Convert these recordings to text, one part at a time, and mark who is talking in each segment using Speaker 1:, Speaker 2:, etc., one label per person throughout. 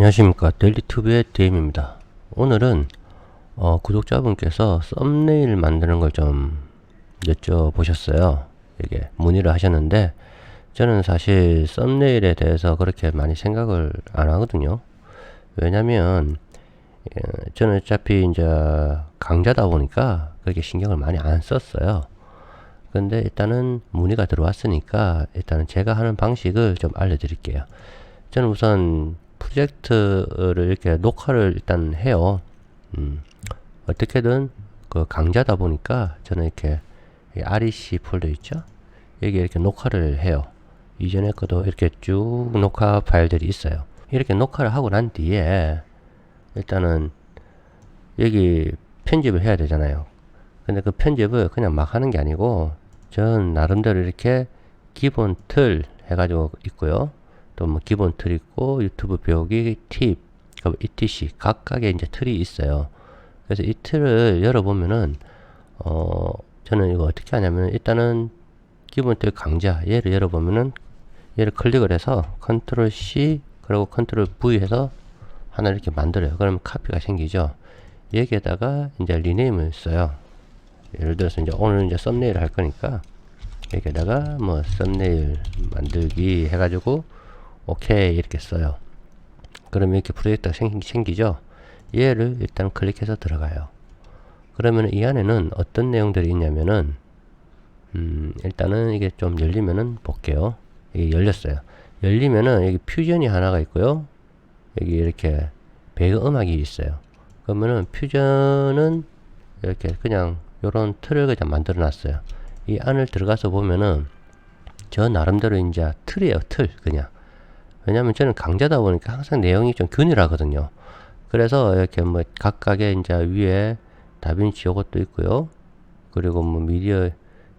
Speaker 1: 안녕하십니까. 델리투브의 DM입니다. 오늘은 어, 구독자분께서 썸네일 만드는 걸 좀 여쭤보셨어요. 이게 문의를 하셨는데 저는 사실 썸네일에 대해서 그렇게 많이 생각을 안 하거든요. 왜냐면 예, 저는 어차피 이제 강좌다 보니까 그렇게 신경을 많이 안 썼어요. 근데 일단은 문의가 들어왔으니까 일단은 제가 하는 방식을 좀 알려드릴게요. 저는 우선 프로젝트를 이렇게 녹화를 일단 해요. 음, 어떻게든 그 강좌다 보니까 저는 이렇게 REC 폴더 있죠? 여기 이렇게 녹화를 해요. 이전에 것도 이렇게 쭉 녹화 파일들이 있어요. 이렇게 녹화를 하고 난 뒤에 일단은 여기 편집을 해야 되잖아요. 근데 그 편집을 그냥 막 하는 게 아니고 전 나름대로 이렇게 기본 틀 해가지고 있고요. 또 뭐 기본 틀 있고 유튜브 배우기 팁, etc 각각의 이제 틀이 있어요. 그래서 이 틀을 열어보면은 어 저는 이거 어떻게 하냐면 일단은 기본 틀 강좌 얘를 열어보면은 얘를 클릭을 해서 컨트롤 C 그리고 컨트롤 V 해서 하나 이렇게 만들어요. 그러면 카피가 생기죠. 여기에다가 이제 리네임을 써요. 예를 들어서 이제 오늘 이제 썸네일 할 거니까 여기에다가 뭐 썸네일 만들기 해가지고 오케이 이렇게 써요. 그러면 이렇게 프로젝트가 생기, 생기 죠. 얘를 일단 클릭해서 들어가요. 그러면 이 안에는 어떤 내용들이 있냐면은 음, 일단은 이게 좀 열리면은 볼게요. 이게 열렸어요. 열리면은 여기 퓨전이 하나가 있고요. 여기 이렇게 배경 음악이 있어요. 그러면은 퓨전은 이렇게 그냥 요런 틀을 그냥 만들어 놨어요. 이 안을 들어가서 보면은 저 나름대로 이제 틀이에요. 틀 그냥 왜냐면 저는 강좌다 보니까 항상 내용이 좀 균일하거든요. 그래서 이렇게 뭐 각각의 이제 위에 다빈치 요것도 있고요. 그리고 뭐 미디어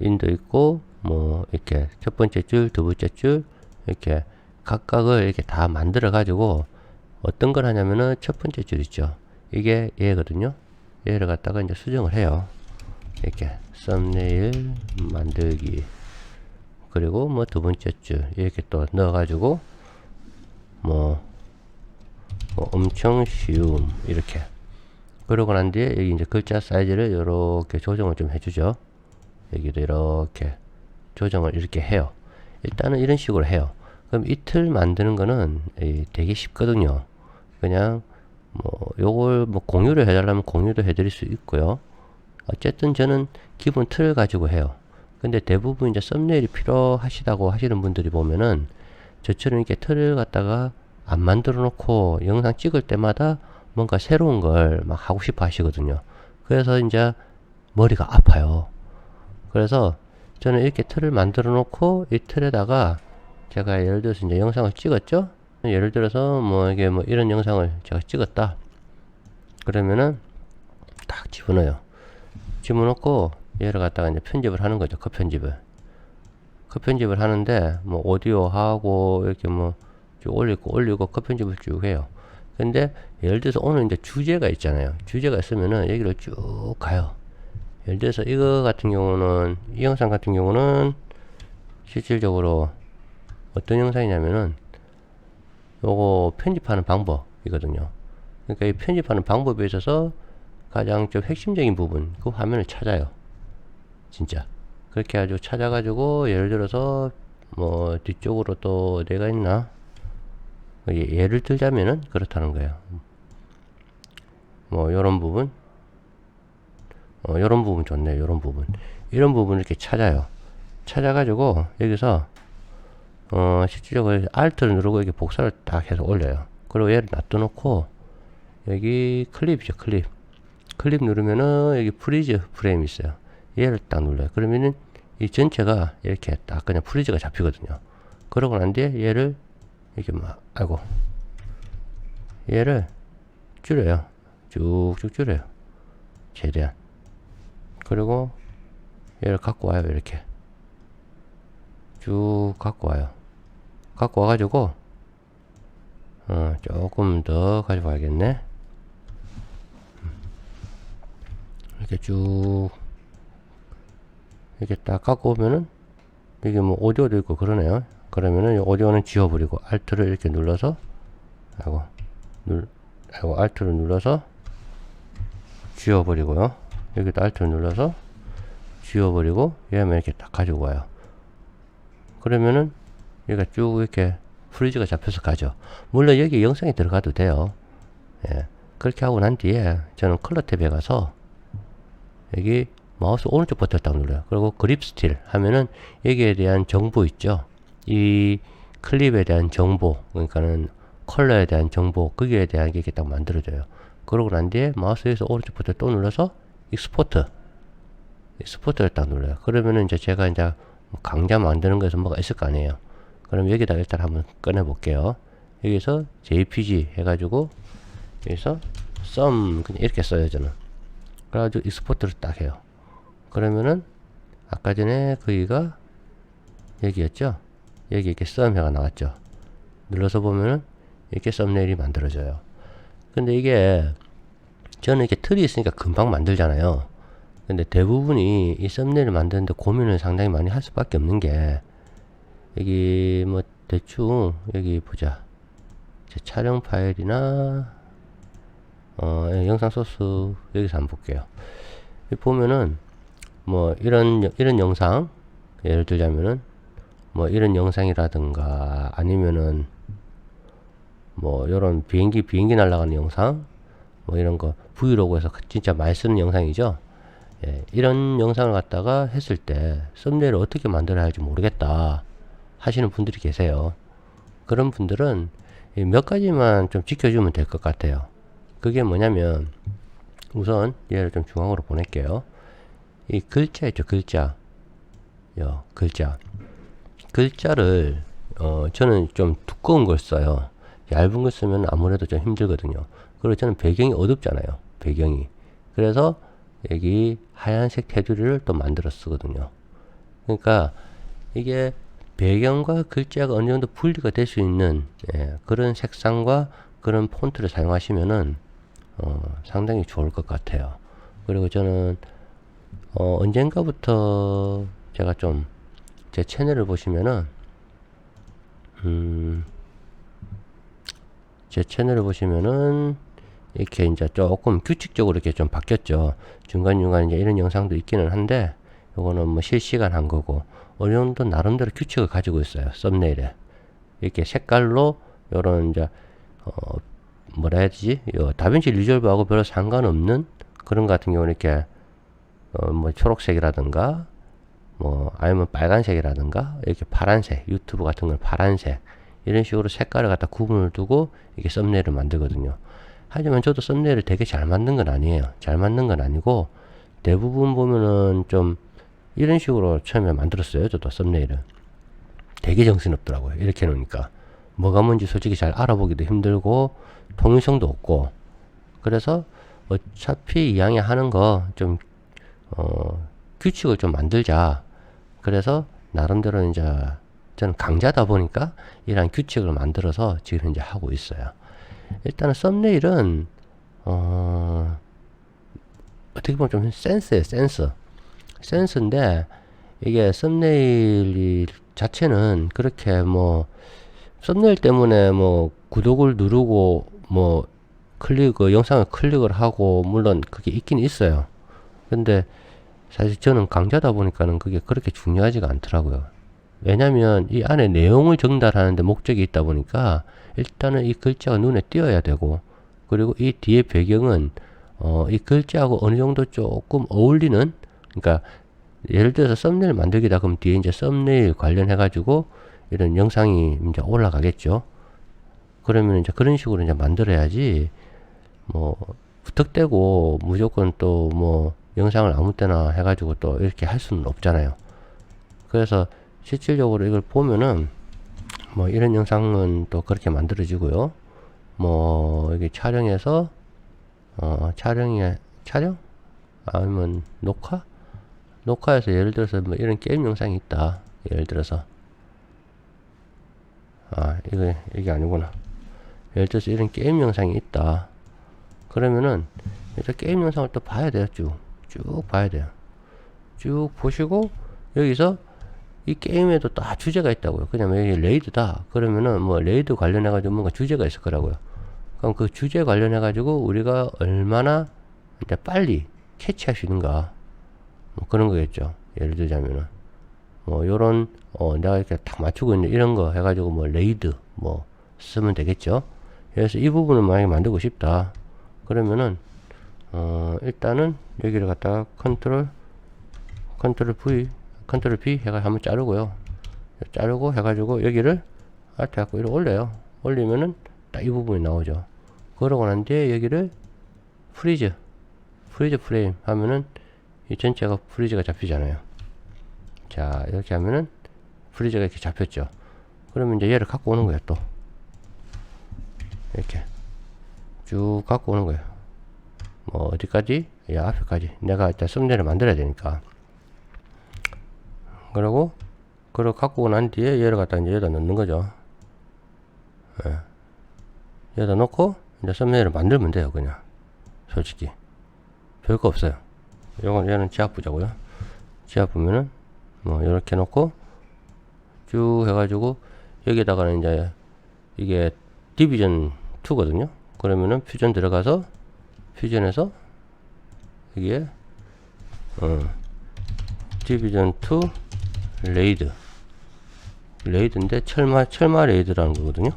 Speaker 1: 인도 있고 뭐 이렇게 첫 번째 줄, 두 번째 줄 이렇게 각각을 이렇게 다 만들어 가지고 어떤 걸 하냐면은 첫 번째 줄 있죠. 이게 얘거든요. 얘를 갖다가 이제 수정을 해요. 이렇게 썸네일 만들기 그리고 뭐 두 번째 줄 이렇게 또 넣어 가지고 뭐, 뭐 엄청 쉬움 이렇게. 그러고 난 뒤에 여기 이제 글자 사이즈를 이렇게 조정을 좀 해주죠. 여기도 이렇게 조정을 이렇게 해요. 일단은 이런 식으로 해요. 그럼 이틀 만드는 거는 되게 쉽거든요. 그냥 뭐 요걸 뭐 공유를 해달라면 공유도 해드릴 수 있고요. 어쨌든 저는 기본 틀을 가지고 해요. 근데 대부분 이제 썸네일이 필요하시다고 하시는 분들이 보면은 저처럼 이렇게 틀을 갖다가 안 만들어 놓고 영상 찍을 때마다 뭔가 새로운 걸 막 하고 싶어 하시거든요. 그래서 이제 머리가 아파요. 그래서 저는 이렇게 틀을 만들어 놓고 이 틀에다가 제가 예를 들어서 이제 영상을 찍었죠? 예를 들어서 뭐 이게 뭐 이런 영상을 제가 찍었다. 그러면은 딱 집어넣어요. 집어넣고 얘를 갖다가 이제 편집을 하는 거죠. 그 편집을. 그 편집을 하는데 뭐 오디오 하고 이렇게 뭐 쭉 올리고 올리고 그 편집을 쭉 해요. 근데 예를 들어서 오늘 이제 주제가 있잖아요. 주제가 있으면은 여기로 쭉 가요. 예를 들어서 이거 같은 경우는 이 영상 같은 경우는 실질적으로 어떤 영상이냐면은 요거 편집하는 방법이거든요. 그러니까 이 편집하는 방법에 있어서 가장 좀 핵심적인 부분 그 화면을 찾아요. 진짜. 그렇게 아주 찾아가지고 예를 들어서 뭐 뒤쪽으로 또 내가 있나 예, 를 들자면은 그렇다는 거예요. 뭐 요런 부분 어 요런 부분 좋네 요런 부분 이런 부분 이렇게 찾아요. 찾아가지고 여기서 어 실질적으로 Alt를 누르고 이렇게 복사를 딱 해서 올려요. 그리고 얘를 놔둬놓고 여기 클립이죠 클립 클립 누르면은 여기 프리즈 프레임 있어요. 얘를 딱 눌러요. 그러면은 이 전체가 이렇게 딱 그냥 프리즈가 잡히거든요. 그러고 난 뒤에 얘를 이렇게 막 아이고 얘를 줄여요. 쭉쭉 줄여요. 최대한. 그리고 얘를 갖고 와요. 이렇게. 쭉 갖고 와요. 갖고 와가지고 어, 조금 더 가지고 와야겠네. 이렇게 쭉 이렇게 딱 갖고 오면은 이게 뭐 오디오도 있고 그러네요. 그러면은 오디오는 지워버리고 Alt를 이렇게 눌러서 하고 눌, 아이고, Alt를 눌러서 지워버리고요. 여기도 Alt를 눌러서 지워버리고 얘만 이렇게 딱 가지고 와요. 그러면은 얘가 쭉 이렇게 프리즈가 잡혀서 가죠. 물론 여기 영상이 들어가도 돼요. 예. 그렇게 하고 난 뒤에 저는 컬러 탭에 가서 여기 마우스 오른쪽 버튼 딱 눌러요. 그리고 그립 스틸 하면은 여기에 대한 정보 있죠. 이 클립에 대한 정보, 그러니까는 컬러에 대한 정보, 거기에 대한 게 이렇게 딱 만들어져요. 그러고 난 뒤에 마우스에서 오른쪽 버튼 또 눌러서 익스포트, 익스포트를 딱 눌러요. 그러면은 이제 제가 이제 강좌 만드는 거에서 뭐가 있을 거 아니에요. 그럼 여기다 일단 한번 꺼내 볼게요. 여기서 JPG 해가지고 여기서 썸 그냥 이렇게 써요 저는. 그래가지고 익스포트를 딱 해요. 그러면은 아까 전에 거기가 여기였죠. 여기 이렇게 썸해가 나왔죠. 눌러서 보면은 이렇게 썸네일이 만들어져요. 근데 이게 저는 이렇게 틀이 있으니까 금방 만들잖아요. 근데 대부분이 이 썸네일을 만드는데 고민을 상당히 많이 할 수밖에 없는 게 여기 뭐 대충 여기 보자. 제 촬영 파일이나 어, 예, 영상 소스 여기서 한번 볼게요. 보면은 뭐 이런 이런 영상 예를 들자면은 뭐 이런 영상이라든가 아니면은 뭐 이런 비행기 비행기 날아가는 영상 뭐 이런 거 브이로그에서 진짜 많이 쓰는 영상이죠. 예, 이런 영상을 갖다가 했을 때 썸네일을 어떻게 만들어야 할지 모르겠다 하시는 분들이 계세요. 그런 분들은 이몇 가지만 좀 지켜주면 될 것 같아요. 그게 뭐냐면 우선 얘를 좀 중앙으로 보낼게요. 이 글자 있죠, 글자. 요 글자. 글자를 어 저는 좀 두꺼운 걸 써요. 얇은 걸 쓰면 아무래도 좀 힘들거든요. 그리고 저는 배경이 어둡잖아요. 배경이. 그래서 여기 하얀색 테두리를 또 만들어 쓰거든요. 그러니까 이게 배경과 글자가 어느 정도 분리가 될 수 있는 예, 그런 색상과 그런 폰트를 사용하시면은 어, 상당히 좋을 것 같아요. 그리고 저는 어, 언젠가부터 제가 좀 제 채널을 보시면은 음, 제 채널을 보시면은 이렇게 이제 조금 규칙적으로 이렇게 좀 바뀌었죠. 중간중간 이제 이런 영상도 있기는 한데 요거는 뭐 실시간 한 거고 어느 정도 나름대로 규칙을 가지고 있어요. 썸네일에. 이렇게 색깔로 요런 이제 어 뭐라 해야 되지? 요 다빈치 리졸브하고 별로 상관없는 그런 것 같은 경우는 이렇게 어 뭐 초록색이라든가 뭐 아니면 빨간색이라든가 이렇게 파란색 유튜브 같은 건 파란색 이런 식으로 색깔을 갖다 구분을 두고 이게 썸네일을 만들거든요. 하지만 저도 썸네일을 되게 잘 만든 건 아니에요. 잘 만든 건 아니고 대부분 보면은 좀 이런 식으로 처음에 만들었어요. 저도 썸네일을. 되게 정신없더라고요. 이렇게 해놓으니까. 뭐가 뭔지 솔직히 잘 알아보기도 힘들고, 통일성도 없고. 그래서 어차피 이왕에 하는 거 좀, 어, 규칙을 좀 만들자. 그래서 나름대로 이제 저는 강자다 보니까 이런 규칙을 만들어서 지금 현재 하고 있어요. 일단은 썸네일은, 어, 어떻게 보면 좀 센스예요, 센스. 센스인데 이게 썸네일 자체는 그렇게 뭐 썸네일 때문에 뭐 구독을 누르고 뭐 클릭 그 영상을 클릭을 하고 물론 그게 있긴 있어요. 근데 사실 저는 강좌다 보니까는 그게 그렇게 중요하지가 않더라고요. 왜냐면 이 안에 내용을 전달하는데 목적이 있다 보니까 일단은 이 글자가 눈에 띄어야 되고 그리고 이 뒤에 배경은 어, 이 글자하고 어느 정도 조금 어울리는 그러니까 예를 들어서 썸네일 만들기다 그럼 뒤에 이제 썸네일 관련해 가지고 이런 영상이 이제 올라가겠죠. 그러면 이제 그런 식으로 이제 만들어야지 뭐 부탁되고 무조건 또뭐 영상을 아무 때나 해 가지고 또 이렇게 할 수는 없잖아요. 그래서 실질적으로 이걸 보면은 뭐 이런 영상은 또 그렇게 만들어지고요. 뭐 이게 촬영해서 어 촬영에 촬영 아니면 녹화 녹화해서 예를 들어서 뭐 이런 게임 영상이 있다. 예를 들어서 아 이거 이게 아니구나. 예를 들어서 이런 게임 영상이 있다. 그러면은 이제 게임 영상을 또 봐야. 쭉. 쭉 봐야 돼요. 쭉 보시고 여기서 이 게임에도 다 주제가 있다고요. 그냥 여기 레이드다. 그러면은 뭐 레이드 관련해 가지고 뭔가 주제가 있을 거라고요. 그럼 그 주제 관련해 가지고 우리가 얼마나 이제 빨리 캐치할 수 있는가 뭐 그런 거겠죠. 예를 들자면은 뭐 요런 어 내가 이렇게 딱 맞추고 있는 이런 거 해가지고 뭐 레이드 뭐 쓰면 되겠죠. 그래서 이 부분을 만약에 만들고 싶다 그러면은 어 일단은 여기를 갖다가 컨트롤 컨트롤 V 컨트롤 B 해가 한번 자르고요. 자르고 해가지고 여기를 알트 갖고 이렇게 올려요. 올리면은 딱 이 부분이 나오죠. 그러고 난 뒤에 여기를 프리즈 프리즈 프레임 하면은 이 전체가 프리즈가 잡히잖아요. 자 이렇게 하면은 프리즈가 이렇게 잡혔죠. 그러면 이제 얘를 갖고 오는 거예요 또 이렇게 쭉 갖고 오는 거예요. 뭐 어디까지? 이 앞에까지 내가 일단 썸네일을 만들어야 되니까 그러고 그걸 갖고 난 뒤에 얘를 갖다 이제 여기다 넣는 거죠. 예. 여기다 놓고 이제 썸네일을 만들면 돼요 그냥 솔직히 별거 없어요. 요건 얘는 지압 부자고요. 지압부면은 뭐 이렇게 놓고 쭉 해가지고 여기다가는 이제 이게 디비전 2거든요. 그러면은 퓨전 들어가서 퓨전에서 여기에 어 디비전 2 레이드 레이드인데 철마 철마 레이드라는 거거든요.